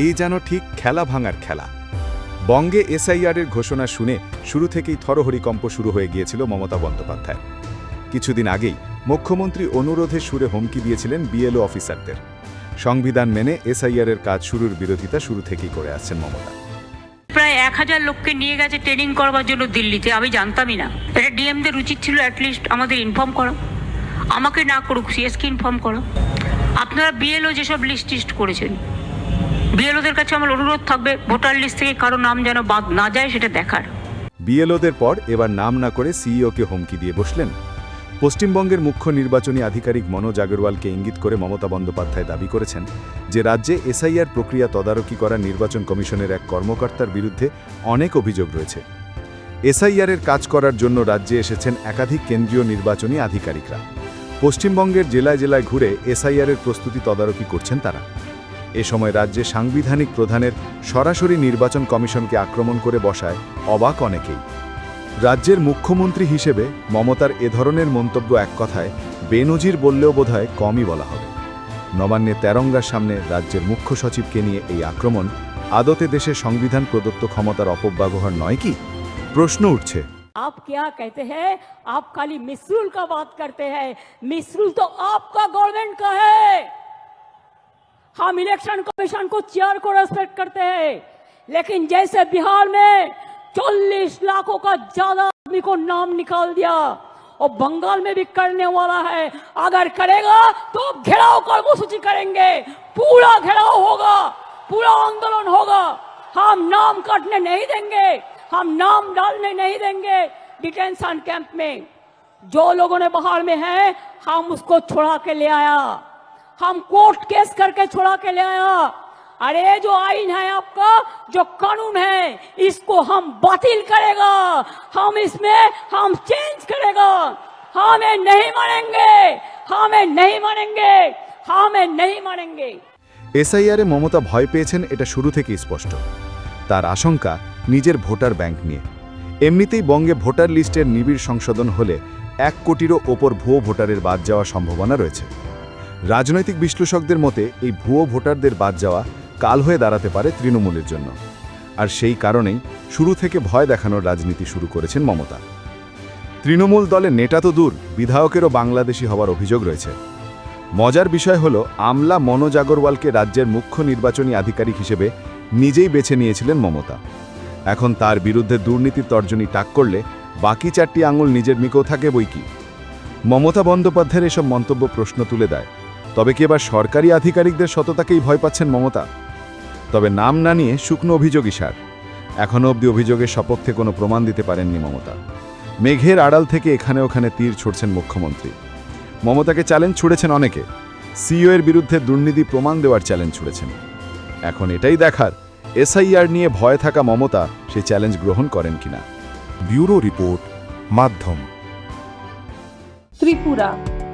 এই যেন ঠিক খেলা ভাঙার খেলা। বঙ্গে এসআইআরের ঘোষণা শুনে শুরু থেকেই থরহরিকম্প শুরু হয়ে গিয়েছিল মমতা বন্দ্যোপাধ্যায়। কিছুদিন আগেই মুখ্যমন্ত্রী অনুরোধের সুরে হুমকি দিয়েছিলেন বিএলও অফিসারদের। সংবিধান মেনে এসআইআরের কাজ শুরুর বিরোধিতা শুরু থেকেই করে আসছেন মমতা। প্রায় এক হাজার লোককে নিয়ে গেছে ট্রেনিং করবার জন্য দিল্লিতে, আমি জানতামই না। এটা ডিএমদের উচিত ছিল অ্যাটলিস্ট আমাদের ইনফর্ম করা। আমাকে না করুক সিএসকে ইনফর্ম করা। আপনারা বিএলও যেসব লিস্ট টিস্ট করেছেন বিএলওদের কাছে আমার অনুরোধ থাকবে ভোটার লিস্ট থেকে কারও নাম যেন বাদ না যায় সেটা দেখার। বিএলওদের পর এবার নাম না করে সিইওকে হুমকি দিয়ে বসলেন। পশ্চিমবঙ্গের মুখ্য নির্বাচনী আধিকারিক মনোজ আগরওয়ালকে ইঙ্গিত করে মমতা বন্দ্যোপাধ্যায় দাবি করেছেন যে রাজ্যে এসআইআর প্রক্রিয়া তদারকি করা নির্বাচন কমিশনের এক কর্মকর্তার বিরুদ্ধে অনেক অভিযোগ রয়েছে। এসআইআরের কাজ করার জন্য রাজ্যে এসেছেন একাধিক কেন্দ্রীয় নির্বাচনী আধিকারিকরা। পশ্চিমবঙ্গের জেলায় জেলায় ঘুরে এসআইআরের প্রস্তুতি তদারকি করছেন তারা। এ সময় রাজ্যে সাংবিধানিক প্রধানের সরাসরি নির্বাচন কমিশনকে আক্রমণ করে বসায় অবাক অনেকেই রাজ্যের মুখ্যমন্ত্রী হিসেবে মমতার এ ধরনের মন্তব্য এক কথায় বেনজির বললেও বোধহয় কমই বলা হবে নবান্নে তেরঙ্গার সামনে রাজ্যের মুখ্য সচিবকে নিয়ে এই আক্রমণ আদতে দেশে সংবিধান প্রদত্ত ক্ষমতার অপব্যবহার নয় কি প্রশ্ন উঠছে आप क्या कहते हैं आप खाली मिसरूल का बात करते हैं मिसरूल तो आपका गवर्नमेंट का है हम इलेक्शन कमीशन को चेयर को रेस्पेक्ट करते हैं। लेकिन जैसे बिहार में 40 लाखों का ज़्यादा आदमी को नाम निकाल दिया, और बंगाल में भी करने वाला है, अगर करेगा तो घेराव कर्मसूची करेंगे। पूरा घेराव होगा, पूरा आंदोलन होगा। हम नाम काटने नहीं देंगे, हम नाम डालने नहीं देंगे डिटेंशन कैंप में। जो लोगों ने बाहर में है, हम उसको छुड़ा के ले आया। हम कोर्ट केस करके छुड़ा के ले आया अरे जो आइन है आपका जो कानून है इसको हम बातिल करेगा हम इसमें हम चेंज करेगा हमें नहीं मानेंगे हमें नहीं मानेंगे हमें नहीं मानेंगे এসআইআরে মমতা ভয় পেয়েছেন এটা শুরু থেকেই স্পষ্ট তার আশঙ্কা নিজের ভোটার ব্যাংক নিয়ে এমনিতেই বঙ্গে ভোটার লিস্টের নিবিড় সংশোধন হলে এক কোটিরও ওপর ভুয়ো ভোটারের বাদ যাওয়ার সম্ভাবনা রয়েছে রাজনৈতিক বিশ্লেষকদের মতে, এই ভুয়ো ভোটারদের বাদ যাওয়া কাল হয়ে দাঁড়াতে পারে তৃণমূলের জন্য। আর সেই কারণেই শুরু থেকে ভয় দেখানোর রাজনীতি শুরু করেছেন মমতা। তৃণমূল দলে নেতা তো দূর, বিধায়কেরও বাংলাদেশি হওয়ার অভিযোগ রয়েছে। মজার বিষয় হল, আমলা মনোজ আগরওয়ালকে রাজ্যের মুখ্য নির্বাচনী আধিকারিক হিসেবে নিজেই বেছে নিয়েছিলেন মমতা। এখন তার বিরুদ্ধে দুর্নীতির তর্জনী টাক করলে বাকি চারটি আঙুল নিজের মিকেও থাকে বই কি? মমতা বন্দ্যোপাধ্যায়ের এসব মন্তব্য প্রশ্ন তুলে দেয়। তবে কি এবার সরকারি আধিকারিকদের সততাকেই ভয় পাচ্ছেন মমতা? তবে নাম না নিয়ে শুকনো অভিযোগ ইশার এখনও অবধি অভিযোগের সপক্ষে কোনো প্রমাণ দিতে পারেননি মমতা। মেঘের আড়াল থেকে এখানে ওখানে তীর ছুড়ছেন মুখ্যমন্ত্রী। মমতাকে চ্যালেঞ্জ ছুড়েছেন অনেকে। সিইও এর বিরুদ্ধে দুর্নীতি প্রমাণ দেওয়ার চ্যালেঞ্জ ছুড়েছেন। এখন এটাই দেখার, এসআইআর নিয়ে ভয় থাকা মমতা সেই চ্যালেঞ্জ গ্রহণ করেন কিনা। ব্যুরো রিপোর্ট, মাধ্যম। ত্রিপুরা।